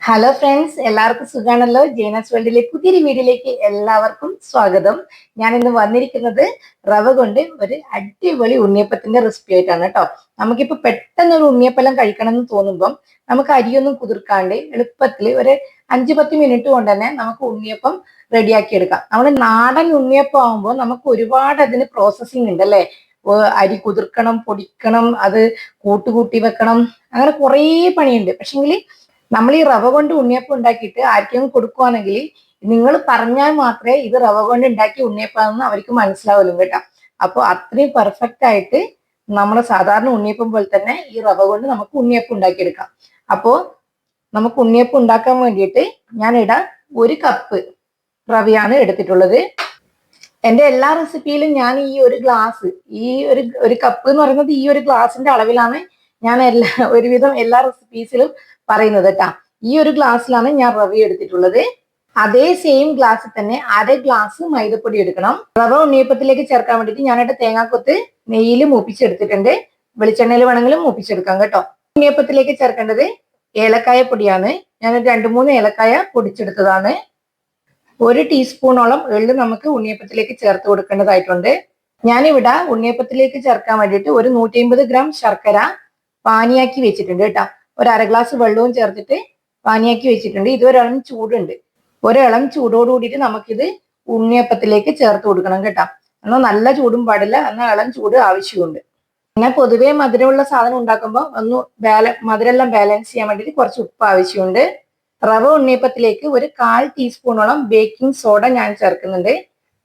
Hello friends എല്ലാവർക്കും സുഖാണല്ലോ? ജേനസ് വേൾഡിലെ പുതിയൊരു വീഡിയോയിലേക്ക് എല്ലാവർക്കും സ്വാഗതം. ഞാൻ ഇന്ന് വന്നിരിക്കുന്നത് റവ കൊണ്ട് ഒരു അടിപൊളി ഉണ്ണിയപ്പത്തിന്റെ റെസിപ്പി ആയിട്ടാണ് കേട്ടോ. നമുക്കിപ്പോ പെട്ടെന്ന് ഒരു ഉണ്ണിയപ്പലം കഴിക്കണം എന്ന് തോന്നുമ്പം നമുക്ക് അരിയൊന്നും കുതിർക്കാണ്ട് എളുപ്പത്തിൽ ഒരു അഞ്ച് പത്ത് മിനിറ്റ് കൊണ്ട് തന്നെ നമുക്ക് ഉണ്ണിയപ്പം റെഡിയാക്കി എടുക്കാം. നമ്മൾ നാടൻ ഉണ്ണിയപ്പം ആകുമ്പോൾ നമുക്ക് ഒരുപാട് അതിന് പ്രോസസ്സിംഗ് ഉണ്ട് അല്ലേ? അരി കുതിർക്കണം പൊടിക്കണം അത് കൂട്ടുകൂട്ടി വെക്കണം. അങ്ങനെ കുറേ പണിയുണ്ട്. പക്ഷെങ്കിൽ നമ്മൾ ഈ റവ കൊണ്ട് ഉണ്ണിയപ്പം ഉണ്ടാക്കിയിട്ട് ആർക്കെങ്കിലും കൊടുക്കുവാണെങ്കിൽ നിങ്ങൾ പറഞ്ഞാൽ മാത്രമേ ഇത് റവ കൊണ്ട് ഉണ്ടാക്കിയ ഉണ്ണിയപ്പാണെന്ന് അവർക്ക് മനസ്സിലാവുള്ളൂ കേട്ടോ. അപ്പോൾ അത്രയും പെർഫെക്റ്റ് ആയിട്ട് നമ്മുടെ സാധാരണ ഉണ്ണിയപ്പം പോലെ തന്നെ ഈ റവ കൊണ്ട് നമുക്ക് ഉണ്ണിയപ്പം ഉണ്ടാക്കിയെടുക്കാം. അപ്പോൾ നമുക്ക് ഉണ്ണിയപ്പം ഉണ്ടാക്കാൻ വേണ്ടിയിട്ട് ഞാൻ ഇടാൻ ഒരു കപ്പ് റവയാണ് എടുത്തിട്ടുള്ളത്. എന്റെ എല്ലാ റെസിപ്പിയിലും ഞാൻ ഈ ഒരു ഗ്ലാസ് ഈ ഒരു ഒരു കപ്പ് എന്ന് പറയുന്നത് ഈ ഒരു ഗ്ലാസിന്റെ അളവിലാണ് ഞാൻ എല്ലാ ഒരുവിധം എല്ലാ റെസിപ്പീസിലും പറയുന്നത് കേട്ടാ ഈ ഒരു ഗ്ലാസ്സിലാണ് ഞാൻ റവ എടുത്തിട്ടുള്ളത്. അതേ സെയിം ഗ്ലാസ്സിൽ തന്നെ അര ഗ്ലാസ് മൈദപ്പൊടി എടുക്കണം. റവ ഉണ്ണിയപ്പത്തിലേക്ക് ചേർക്കാൻ വേണ്ടിയിട്ട് ഞാനിവിടെ തേങ്ങാക്കൊത്ത് നെയ്യിൽ മൂപ്പിച്ചെടുത്തിട്ടുണ്ട്. വെളിച്ചെണ്ണയിൽ വേണമെങ്കിലും മൂപ്പിച്ചെടുക്കാം കേട്ടോ. ഉണ്ണിയപ്പത്തിലേക്ക് ചേർക്കേണ്ടത് ഏലക്കായ പൊടിയാണ്. ഞാൻ രണ്ട് മൂന്ന് ഏലക്കായ പൊടിച്ചെടുത്തതാണ്. ഒരു ടീസ്പൂണോളം എള്ള് നമുക്ക് ഉണ്ണിയപ്പത്തിലേക്ക് ചേർത്ത് കൊടുക്കേണ്ടതായിട്ടുണ്ട്. ഞാനിവിടെ ഉണ്ണിയപ്പത്തിലേക്ക് ചേർക്കാൻ വേണ്ടിയിട്ട് ഒരു നൂറ്റി ഗ്രാം ശർക്കര പാനിയാക്കി വെച്ചിട്ടുണ്ട് കേട്ടോ. ഒരു അര ഗ്ലാസ് വെള്ളവും ചേർത്തിട്ട് പാനിയാക്കി വെച്ചിട്ടുണ്ട്. ഇത് ഒരിളം ചൂടുണ്ട്. ഒരിളം ചൂടോട് കൂടിയിട്ട് നമുക്കിത് ഉണ്ണിയപ്പത്തിലേക്ക് ചേർത്ത് കൊടുക്കണം കേട്ടോ. എന്നാൽ നല്ല ചൂടും പാടില്ല. എന്നാൽ ഇളം ചൂട് ആവശ്യമുണ്ട്. പിന്നെ പൊതുവെ മധുരമുള്ള സാധനം ഉണ്ടാക്കുമ്പോൾ ഒന്ന് ബാല മധുരമെല്ലാം ബാലൻസ് ചെയ്യാൻ വേണ്ടിയിട്ട് കുറച്ച് ഉപ്പ് ആവശ്യമുണ്ട്. റവ ഉണ്ണിയപ്പത്തിലേക്ക് ഒരു കാൽ ടീസ്പൂണോളം ബേക്കിംഗ് സോഡ ഞാൻ ചേർക്കുന്നുണ്ട്.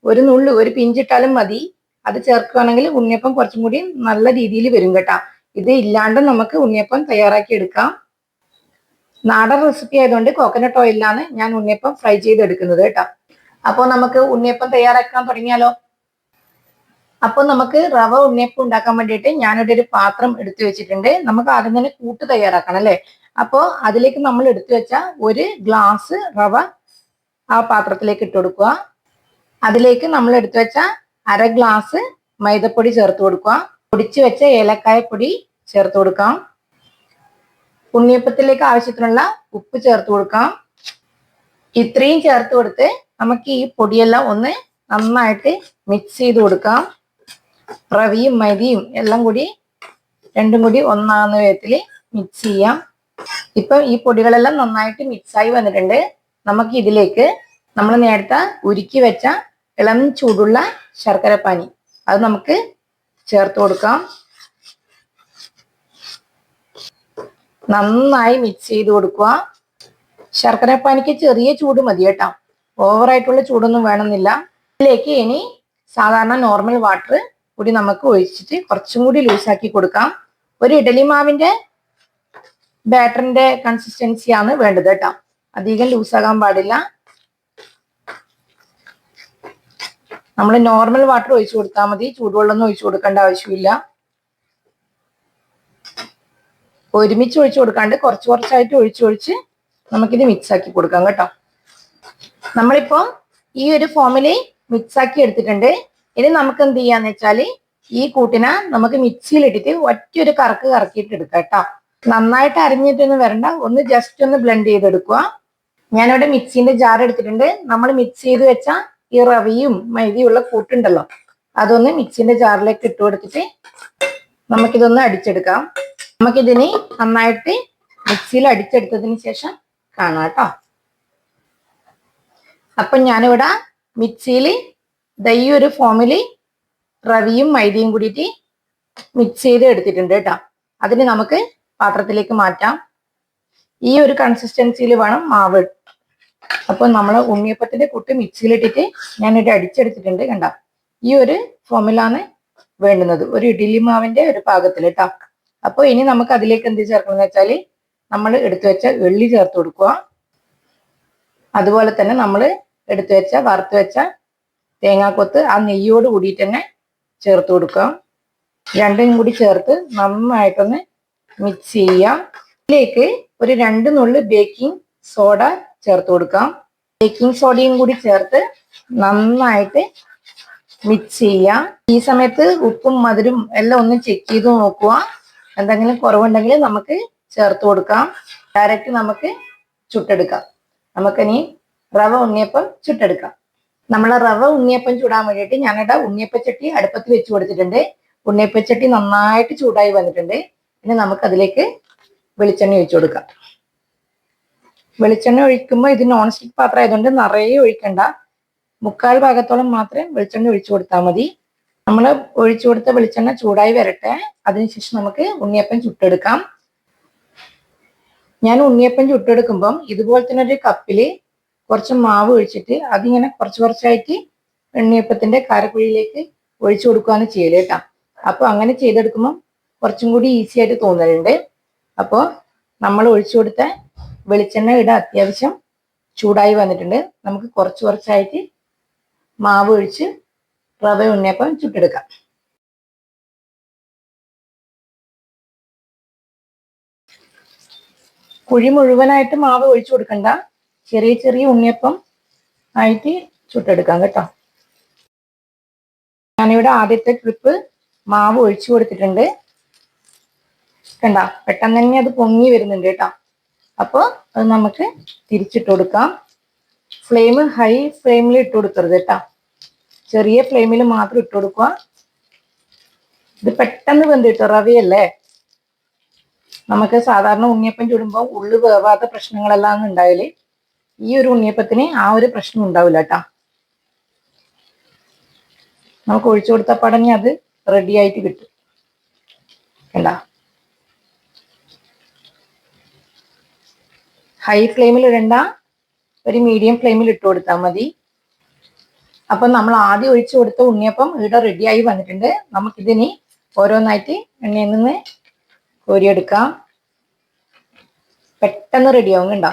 ഒരു നുള്ളു ഒരു പിഞ്ചിട്ടാലും മതി. അത് ചേർക്കുകയാണെങ്കിൽ ഉണ്ണിയപ്പം കുറച്ചും കൂടി നല്ല രീതിയിൽ വരും കേട്ടോ. ഇത് ഇല്ലാണ്ട് നമുക്ക് ഉണ്ണിയപ്പം തയ്യാറാക്കി എടുക്കാം. നാടൻ റെസിപ്പി ആയതുകൊണ്ട് കോക്കനട്ട് ഓയിലാണ് ഞാൻ ഉണ്ണിയപ്പം ഫ്രൈ ചെയ്തെടുക്കുന്നത് കേട്ടോ. അപ്പോൾ നമുക്ക് ഉണ്ണിയപ്പം തയ്യാറാക്കാൻ തുടങ്ങിയാലോ? അപ്പോൾ നമുക്ക് റവ ഉണ്ണിയപ്പം ഉണ്ടാക്കാൻ വേണ്ടിയിട്ട് ഞാനിവിടെ ഒരു പാത്രം എടുത്തു വെച്ചിട്ടുണ്ട്. നമുക്ക് ആദ്യം തന്നെ കൂട്ട് തയ്യാറാക്കണം അല്ലേ? അപ്പോൾ അതിലേക്ക് നമ്മൾ എടുത്തു വെച്ച ഒരു ഗ്ലാസ് റവ ആ പാത്രത്തിലേക്ക് ഇട്ട് കൊടുക്കുക. അതിലേക്ക് നമ്മൾ എടുത്തു വെച്ച അര ഗ്ലാസ് മൈദപ്പൊടി ചേർത്ത് കൊടുക്കുക. പൊടിച്ചു വെച്ച ഏലക്കായ പൊടി ചേർത്ത് കൊടുക്കാം. ഉണ്ണിയപ്പത്തിലേക്ക് ആവശ്യത്തിനുള്ള ഉപ്പ് ചേർത്ത് കൊടുക്കാം. ഇത്രയും ചേർത്ത് കൊടുത്ത് നമുക്ക് ഈ പൊടിയെല്ലാം ഒന്ന് നന്നായിട്ട് മിക്സ് ചെയ്ത് കൊടുക്കാം. റവിയും മരിയും എല്ലാം കൂടി രണ്ടും കൂടി ഒന്നാകുന്ന വിധത്തിൽ മിക്സ് ചെയ്യാം. ഇപ്പം ഈ പൊടികളെല്ലാം നന്നായിട്ട് മിക്സായി വന്നിട്ടുണ്ട്. നമുക്ക് ഇതിലേക്ക് നമ്മൾ നേരത്തെ ഉരുക്കി വെച്ച ഇളം ചൂടുള്ള ശർക്കരപ്പാനി. അത് നമുക്ക് ചേർത്ത് കൊടുക്കാം. നന്നായി മിക്സ് ചെയ്ത് കൊടുക്കുക. ശർക്കരപ്പാനിക്ക് ചെറിയ ചൂട് മതി കേട്ടോ. ഓവറായിട്ടുള്ള ചൂടൊന്നും വേണമെന്നില്ല. ഇതിലേക്ക് ഇനി സാധാരണ നോർമൽ വാട്ടർ കൂടി നമുക്ക് ഒഴിച്ചിട്ട് കുറച്ചും കൂടി ലൂസാക്കി കൊടുക്കാം. ഒരു ഇഡലി മാവിന്റെ ബാറ്ററിന്റെ കൺസിസ്റ്റൻസിയാണ് വേണ്ടത് കേട്ടോ. അധികം ലൂസാകാൻ പാടില്ല. നമ്മൾ നോർമൽ വാട്ടർ ഒഴിച്ചു കൊടുത്താൽ മതി. ചൂടുവെള്ളം ഒഴിച്ചു കൊടുക്കേണ്ട ആവശ്യമില്ല. ഒരുമിച്ച് ഒഴിച്ചു കൊടുക്കാണ്ട് കുറച്ച് കുറച്ചായിട്ട് ഒഴിച്ച് ഒഴിച്ച് നമുക്കിത് മിക്സ് ആക്കി കൊടുക്കാം കേട്ടോ. നമ്മളിപ്പോ ഈ ഒരു ഫോമിൽ മിക്സ് ആക്കി എടുത്തിട്ടുണ്ട്. ഇനി നമുക്ക് എന്ത് ചെയ്യാന്ന് വെച്ചാൽ ഈ കൂട്ടിനെ നമുക്ക് മിക്സിയിൽ ഇട്ടിട്ട് ഒറ്റയൊരു കറക്ക് കറക്കിയിട്ട് എടുക്കാം കേട്ടോ. നന്നായിട്ട് അരിഞ്ഞിട്ടൊന്നും വരണ്ട. ഒന്ന് ജസ്റ്റ് ഒന്ന് ബ്ലെൻഡ് ചെയ്തെടുക്കുക. ഞാനിവിടെ മിക്സിന്റെ ജാർ എടുത്തിട്ടുണ്ട്. നമ്മൾ മിക്സ് ചെയ്ത് വെച്ച ഈ റവിയും മൈദയും ഉള്ള കൂട്ടുണ്ടല്ലോ. അതൊന്ന് മിക്സിന്റെ ജാറിലേക്ക് ഇട്ട് കൊടുത്തിട്ട് നമുക്കിതൊന്ന് അടിച്ചെടുക്കാം. നമുക്കിതിന് നന്നായിട്ട് മിക്സിയിൽ അടിച്ചെടുത്തതിന് ശേഷം കാണാം കേട്ടോ. അപ്പം ഞാനിവിടെ മിക്സിയിൽ ദൈ ഒരു ഫോമിൽ റവിയും മൈദയും കൂടിയിട്ട് മിക്സ് ചെയ്ത് എടുത്തിട്ടുണ്ട് കേട്ടോ. അതിന് നമുക്ക് പാത്രത്തിലേക്ക് മാറ്റാം. ഈ ഒരു കൺസിസ്റ്റൻസിയിൽ വേണം മാവ് അപ്പോൾ നമ്മൾ ഉണ്ണിയപ്പത്തിന്റെ കൂട്ട് മിക്സിയിലിട്ടിട്ട് ഞാനിവിടെ അടിച്ചെടുത്തിട്ടുണ്ട് കണ്ട? ഈ ഒരു ഫോമിലാണ് വേണ്ടുന്നത്. ഒരു ഇഡ്ഡലി മാവിന്റെ ഒരു പാകത്തിൽ കേട്ടോ അപ്പോൾ ഇനി നമുക്ക് അതിലേക്ക് എന്ത് ചേർക്കണം എന്ന് വെച്ചാൽ നമ്മൾ എടുത്തു വെച്ച വെള്ളി ചേർത്ത് കൊടുക്കുക. അതുപോലെ തന്നെ നമ്മൾ എടുത്തു വെച്ച വറുത്ത് വെച്ച തേങ്ങാക്കൊത്ത് ആ നെയ്യോട് കൂടിയിട്ട് തന്നെ ചേർത്ത് കൊടുക്കാം രണ്ടും കൂടി ചേർത്ത് നന്നായിട്ടൊന്ന് മിക്സ് ചെയ്യാം. ഇതിലേക്ക് ഒരു രണ്ട് നുള്ളു ബേക്കിംഗ് സോഡ ചേർത്ത് കൊടുക്കാം. ബേക്കിംഗ് സോഡയും കൂടി ചേർത്ത് നന്നായിട്ട് മിക്സ് ചെയ്യാം. ഈ സമയത്ത് ഉപ്പും മധുരം എല്ലാം ഒന്ന് ചെക്ക് ചെയ്ത് നോക്കുക. എന്തെങ്കിലും കുറവുണ്ടെങ്കിൽ നമുക്ക് ചേർത്ത് കൊടുക്കാം. ഡയറക്റ്റ് നമുക്ക് ചുട്ടെടുക്കാം. നമുക്കിനി റവ ഉണ്ണിയപ്പം ചുട്ടെടുക്കാം. നമ്മൾ റവ ഉണ്ണിയപ്പം ചൂടാൻ വേണ്ടിയിട്ട് ഞാനിവിടെ ഉണ്ണിയപ്പച്ചട്ടി അടുപ്പത്ത് വെച്ച് കൊടുത്തിട്ടുണ്ട്. ഉണ്ണിയപ്പച്ചട്ടി നന്നായിട്ട് ചൂടായി വന്നിട്ടുണ്ട്. ഇനി നമുക്കതിലേക്ക് വെളിച്ചെണ്ണ ഒഴിച്ചു കൊടുക്കാം. വെളിച്ചെണ്ണ ഒഴിക്കുമ്പോൾ ഇത് നോൺ സ്റ്റിക് പാത്രം ആയതുകൊണ്ട് നിറയെ ഒഴിക്കണ്ട. മുക്കാൽ ഭാഗത്തോളം മാത്രമേ വെളിച്ചെണ്ണ ഒഴിച്ചു കൊടുത്താൽ മതി. നമ്മൾ ഒഴിച്ചു കൊടുത്ത വെളിച്ചെണ്ണ ചൂടായി വരട്ടെ. അതിനുശേഷം നമുക്ക് ഉണ്ണിയപ്പം ചുട്ടെടുക്കാം. ഞാൻ ഉണ്ണിയപ്പം ചുട്ടെടുക്കുമ്പം ഇതുപോലെ തന്നെ ഒരു കപ്പിൽ കുറച്ച് മാവ് ഒഴിച്ചിട്ട് അതിങ്ങനെ കുറച്ച് കുറച്ചായിട്ട് ഉണ്ണിയപ്പത്തിന്റെ കാരക്കുഴിയിലേക്ക് ഒഴിച്ചു കൊടുക്കുകയാണ് ചെയ്യൽ കേട്ടോ. അപ്പൊ അങ്ങനെ ചെയ്തെടുക്കുമ്പം കുറച്ചും കൂടി ഈസി ആയിട്ട് തോന്നലുണ്ട്. അപ്പോൾ നമ്മൾ ഒഴിച്ചു കൊടുത്ത വെളിച്ചെണ്ണ ഇട അത്യാവശ്യം ചൂടായി വന്നിട്ടുണ്ട്. നമുക്ക് കുറച്ച് കുറച്ചായിട്ട് മാവ് ഒഴിച്ച് റവ ഉണ്ണിയപ്പം ചുട്ടെടുക്കാം. കുഴി മുഴുവനായിട്ട് മാവ് ഒഴിച്ചു കൊടുക്കണ്ട. ചെറിയ ചെറിയ ഉണ്ണിയപ്പം ആയിട്ട് ചുട്ടെടുക്കാം കേട്ടോ. ഞാനിവിടെ ആദ്യത്തെ ട്രിപ്പ് മാവ് ഒഴിച്ചു കൊടുത്തിട്ടുണ്ട്. കണ്ട പെട്ടെന്ന് തന്നെ അത് പൊങ്ങി വരുന്നുണ്ട് കേട്ടോ. അപ്പോൾ അത് നമുക്ക് തിരിച്ചിട്ട് കൊടുക്കാം. ഫ്ലെയിം ഹൈ ഫ്ലെയിമിൽ ഇട്ട് കൊടുക്കരുത് കേട്ടോ. ചെറിയ ഫ്ലെയിമിൽ മാത്രം ഇട്ട് കൊടുക്കുക. ഇത് പെട്ടെന്ന് വെന്തിട്ടു റവിയല്ലേ? നമുക്ക് സാധാരണ ഉണ്ണിയപ്പം ചുടുമ്പോൾ ഉള്ളു വേവാത്ത പ്രശ്നങ്ങളെല്ലാം ഉണ്ടായാൽ ഈ ഒരു ഉണ്ണിയപ്പത്തിന് ആ ഒരു പ്രശ്നം ഉണ്ടാവില്ല കേട്ടോ. നമുക്ക് ഒഴിച്ചു കൊടുത്ത പടഞ്ഞ് അത് റെഡി ആയിട്ട് കിട്ടും. കണ്ട? ഹൈ ഫ്ലെയിമിൽ ഇടണ്ട. ഒരു മീഡിയം ഫ്ലെയിമിൽ ഇട്ട് കൊടുത്താൽ മതി. അപ്പം നമ്മൾ ആദ്യം ഒഴിച്ചു കൊടുത്ത ഉണ്ണിയപ്പം ഇവിടെ റെഡിയായി വന്നിട്ടുണ്ട്. നമുക്കിതിനി ഓരോന്നായിട്ട് എണ്ണയിൽ നിന്ന് കോരിയെടുക്കാം. പെട്ടെന്ന് റെഡിയാവും കണ്ടോ?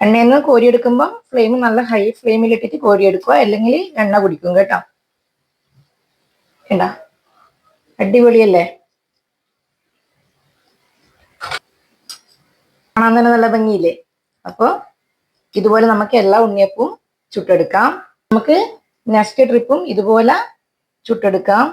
എണ്ണയിൽ നിന്ന് കോരിയെടുക്കുമ്പോൾ ഫ്ലെയിം നല്ല ഹൈ ഫ്ലെയിമിൽ ഇട്ടിട്ട് കോരിയെടുക്കുക. അല്ലെങ്കിൽ എണ്ണ കുടിക്കും കേട്ടോ. കണ്ടാ? അടിപൊളിയല്ലേ? കാണാൻ തന്നെ നല്ല ഭംഗിയില്ലേ? അപ്പോൾ ഇതുപോലെ നമുക്ക് എല്ലാ ഉണ്ണിയപ്പവും ചുട്ടെടുക്കാം. നമുക്ക് നെക്സ്റ്റ് ട്രിപ്പും ഇതുപോലെ ചുട്ടെടുക്കാം.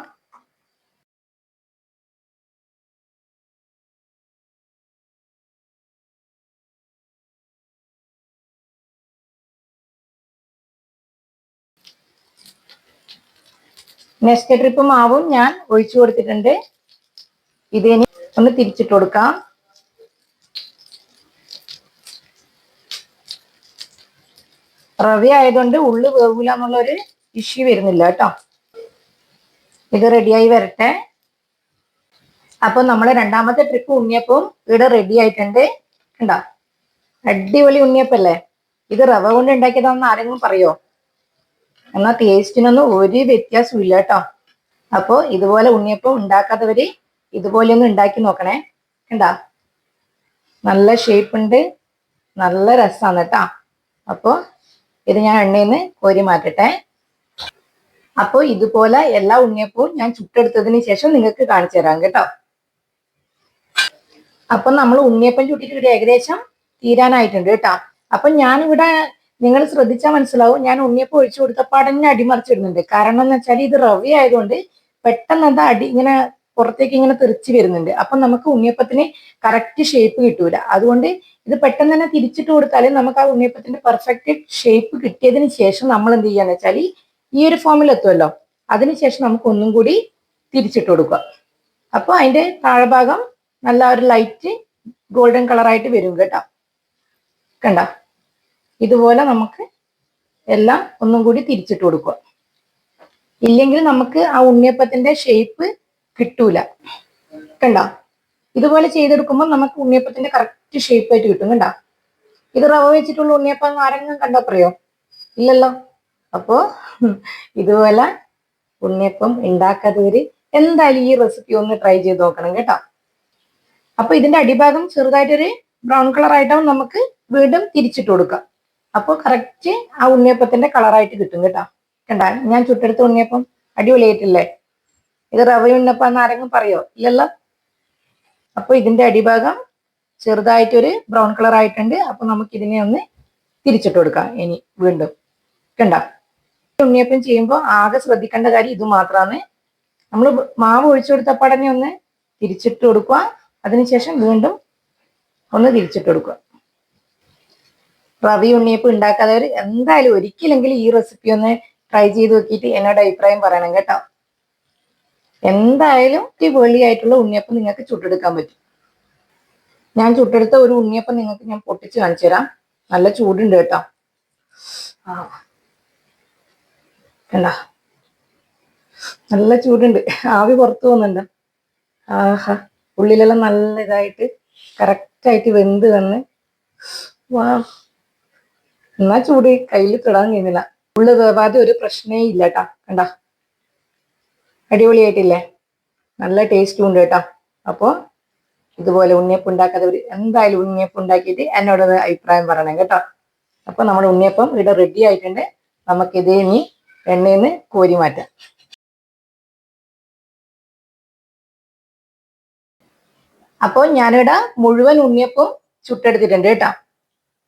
നെക്സ്റ്റ് ട്രിപ്പ് മാവും ഞാൻ ഒഴിച്ചു കൊടുത്തിട്ടുണ്ട്. ഇതിനി ഒന്ന് തിരിച്ചിട്ട് കൊടുക്കാം. റവ ആയതുകൊണ്ട് ഉള്ളു വേവൂല എന്നുള്ളൊരു ഇഷ്യൂ വരുന്നില്ല കേട്ടോ. ഇത് റെഡിയായി വരട്ടെ. അപ്പൊ നമ്മളെ രണ്ടാമത്തെ ട്രിപ്പ് ഉണ്ണിയപ്പം ഇവിടെ റെഡി ആയിട്ടുണ്ട്. കണ്ടോ? അടിപൊളി ഉണ്ണിയപ്പല്ലേ? ഇത് റവ കൊണ്ട് ഉണ്ടാക്കിയതാണെന്ന് ആരെങ്കിലും പറയോ? എന്നാൽ ടേസ്റ്റിനൊന്നും ഒരു വ്യത്യാസവും ഇല്ല കേട്ടോ അപ്പോൾ ഇതുപോലെ ഉണ്ണിയപ്പം ഉണ്ടാക്കാത്തവര് ഇതുപോലെ ഒന്ന് ഉണ്ടാക്കി നോക്കണേ. കണ്ടാ? നല്ല ഷേപ്പ് ഉണ്ട്. നല്ല രസമാണ് കേട്ടോ അപ്പോൾ ഇത് ഞാൻ എണ്ണയിൽ നിന്ന് കോരി മാറ്റട്ടെ. അപ്പോൾ ഇതുപോലെ എല്ലാ ഉണ്ണിയപ്പവും ഞാൻ ചുട്ടെടുത്തതിന് ശേഷം നിങ്ങൾക്ക് കാണിച്ചു തരാം കേട്ടോ. അപ്പൊ നമ്മൾ ഉണ്ണിയപ്പം ചുട്ടിട്ട് ഇവിടെ ഏകദേശം തീരാനായിട്ടുണ്ട് കേട്ടോ അപ്പൊ ഞാനിവിടെ നിങ്ങൾ ശ്രദ്ധിച്ചാൽ മനസ്സിലാവും. ഞാൻ ഉണ്ണിയപ്പം ഒഴിച്ചു കൊടുത്ത പടഞ്ഞ അടിമറിച്ചിടുന്നുണ്ട് കാരണം എന്ന് വെച്ചാൽ ഇത് റവ ആയതുകൊണ്ട് പെട്ടെന്ന് അത് അടി ഇങ്ങനെ പുറത്തേക്ക് ഇങ്ങനെ തെറിച്ച് വരുന്നുണ്ട്. അപ്പൊ നമുക്ക് ഉണ്ണിയപ്പത്തിന് കറക്റ്റ് ഷേപ്പ് കിട്ടൂല. അതുകൊണ്ട് ഇത് പെട്ടെന്ന് തന്നെ തിരിച്ചിട്ട് കൊടുത്താൽ നമുക്ക് ആ ഉണ്ണിയപ്പത്തിന്റെ പെർഫെക്റ്റ് ഷേപ്പ് കിട്ടിയതിന് ശേഷം നമ്മൾ എന്ത് ചെയ്യാന്ന് വെച്ചാൽ ഈ ഒരു ഫോമിൽ എത്തുമല്ലോ അതിനുശേഷം നമുക്ക് ഒന്നും കൂടി തിരിച്ചിട്ട് കൊടുക്കുക. അപ്പോൾ അതിന്റെ താഴ്ഭാഗം നല്ല ഒരു ലൈറ്റ് ഗോൾഡൻ കളറായിട്ട് വരും കേട്ടോ. കണ്ട? ഇതുപോലെ നമുക്ക് എല്ലാം ഒന്നും കൂടി തിരിച്ചിട്ട് കൊടുക്കുക. ഇല്ലെങ്കിൽ നമുക്ക് ആ ഉണ്ണിയപ്പത്തിന്റെ ഷേപ്പ് കിട്ടൂല. കണ്ട? ഇതുപോലെ ചെയ്തെടുക്കുമ്പോൾ നമുക്ക് ഉണ്ണിയപ്പത്തിന്റെ കറക്റ്റ് ഷേപ്പ് ആയിട്ട് കിട്ടും കണ്ട? ഇത് റവ വെച്ചിട്ടുള്ള ഉണ്ണിയപ്പം ആരെങ്കിലും കണ്ടാ പറയോ ഇല്ലല്ലോ? അപ്പോ ഇതുപോലെ ഉണ്ണിയപ്പം ഉണ്ടാക്കാത്തവര് എന്തായാലും ഈ റെസിപ്പി ഒന്ന് ട്രൈ ചെയ്ത് നോക്കണം കേട്ടോ? അപ്പൊ ഇതിന്റെ അടിഭാഗം ചെറുതായിട്ടൊരു ബ്രൗൺ കളർ ആയിട്ടാവും നമുക്ക് വീണ്ടും തിരിച്ചിട്ട് കൊടുക്കാം. അപ്പോൾ കറക്റ്റ് ആ ഉണ്ണിയപ്പത്തിന്റെ കളറായിട്ട് കിട്ടും കേട്ടോ. കണ്ട? ഞാൻ ചുട്ടെടുത്ത ഉണ്ണിയപ്പം അടിപൊളിയായിട്ടില്ലേ? ഇത് റവ ഉണ്ണപ്പാന്ന് ആരെങ്കിലും പറയോ? ഇല്ലല്ലോ? അപ്പൊ ഇതിന്റെ അടിഭാഗം ചെറുതായിട്ടൊരു ബ്രൗൺ കളർ ആയിട്ടുണ്ട്. അപ്പൊ നമുക്ക് ഇതിനെ ഒന്ന് തിരിച്ചിട്ട് കൊടുക്കാം ഇനി വീണ്ടും. കണ്ട? ഉണ്ണിയപ്പം ചെയ്യുമ്പോൾ ആകെ ശ്രദ്ധിക്കേണ്ട കാര്യം ഇത് മാത്രമാണ് നമ്മൾ മാവ് ഒഴിച്ചു കൊടുത്ത പടനെ ഒന്ന് തിരിച്ചിട്ട് കൊടുക്കുക. അതിനുശേഷം വീണ്ടും ഒന്ന് തിരിച്ചിട്ട് കൊടുക്കുക. റവി ഉണ്ണിയപ്പം ഉണ്ടാക്കാത്തവർ എന്തായാലും ഒരിക്കലെങ്കിലും ഈ റെസിപ്പി ഒന്ന് ട്രൈ ചെയ്ത് നോക്കിയിട്ട് എന്നോട് അഭിപ്രായം പറയണം കേട്ടോ. എന്തായാലും അടിപൊളിയായിട്ടുള്ള ഉണ്ണിയപ്പം നിങ്ങൾക്ക് ചുട്ടെടുക്കാൻ പറ്റും. ഞാൻ ചുട്ടെടുത്ത ഒരു ഉണ്ണിയപ്പം നിങ്ങൾക്ക് ഞാൻ പൊട്ടിച്ച് കാണിച്ചു തരാം. നല്ല ചൂടുണ്ട് കേട്ടോ. ആ. നല്ല ചൂടുണ്ട്. ആവി പുറത്തു പോകുന്നുണ്ട്. ആഹാ. ഉള്ളിലെല്ലാം നല്ല ഇതായിട്ട് കറക്റ്റായിട്ട് വെന്ത് വന്ന്. വാ. എന്നാ ചൂട് കയ്യിൽ തൊടാൻ കഴിയുന്നില്ല. ഉള്ളു വേവാതെ ഒരു പ്രശ്നേ ഇല്ല കേട്ടാ കണ്ട? അടിപൊളിയായിട്ടില്ലേ? നല്ല ടേസ്റ്റും ഉണ്ട് കേട്ടോ. അപ്പോ ഇതുപോലെ ഉണ്ണിയപ്പം ഒരു എന്തായാലും ഉണ്ണിയപ്പം ഉണ്ടാക്കിയിട്ട് എന്നോട് അഭിപ്രായം പറയണം കേട്ടോ. അപ്പൊ നമ്മുടെ ഉണ്ണിയപ്പം ഇവിടെ റെഡി ആയിട്ടുണ്ട്. നമുക്കിത് ഇനി എണ്ണയിൽ നിന്ന് കോരി മാറ്റാം. അപ്പോൾ ഞാനിവിടെ മുഴുവൻ ഉണ്ണിയപ്പം ചുട്ടെടുത്തിട്ടുണ്ട് കേട്ടോ.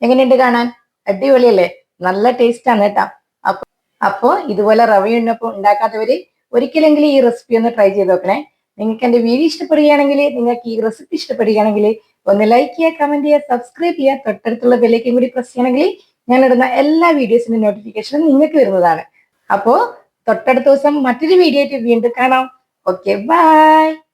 എങ്ങനെയുണ്ട് കാണാൻ? അടിപൊളിയല്ലേ? നല്ല ടേസ്റ്റ് ആണ് കേട്ടോ. അപ്പൊ അപ്പോ ഇതുപോലെ റവ ഉണ്ണിയപ്പം ഉണ്ടാക്കാത്തവര് ഒരിക്കലെങ്കിലും ഈ റെസിപ്പി ഒന്ന് ട്രൈ ചെയ്ത് നോക്കണേ. നിങ്ങൾക്ക് എന്റെ വീഡിയോ ഇഷ്ടപ്പെടുകയാണെങ്കിൽ നിങ്ങൾക്ക് ഈ റെസിപ്പി ഇഷ്ടപ്പെടുകയാണെങ്കിൽ ഒന്ന് ലൈക്ക് ചെയ്യുക കമന്റ് ചെയ്യുക സബ്സ്ക്രൈബ് ചെയ്യുക. തൊട്ടടുത്തുള്ള ബെല്ലേക്കും കൂടി പ്രസ് ചെയ്യണമെങ്കിൽ ഞാൻ ഇടുന്ന എല്ലാ വീഡിയോസിന്റെ നോട്ടിഫിക്കേഷനും നിങ്ങൾക്ക് വരുന്നതാണ്. അപ്പോ തൊട്ടടുത്ത ദിവസം മറ്റൊരു വീഡിയോ ആയിട്ട് വീണ്ടും കാണാം. Okay bye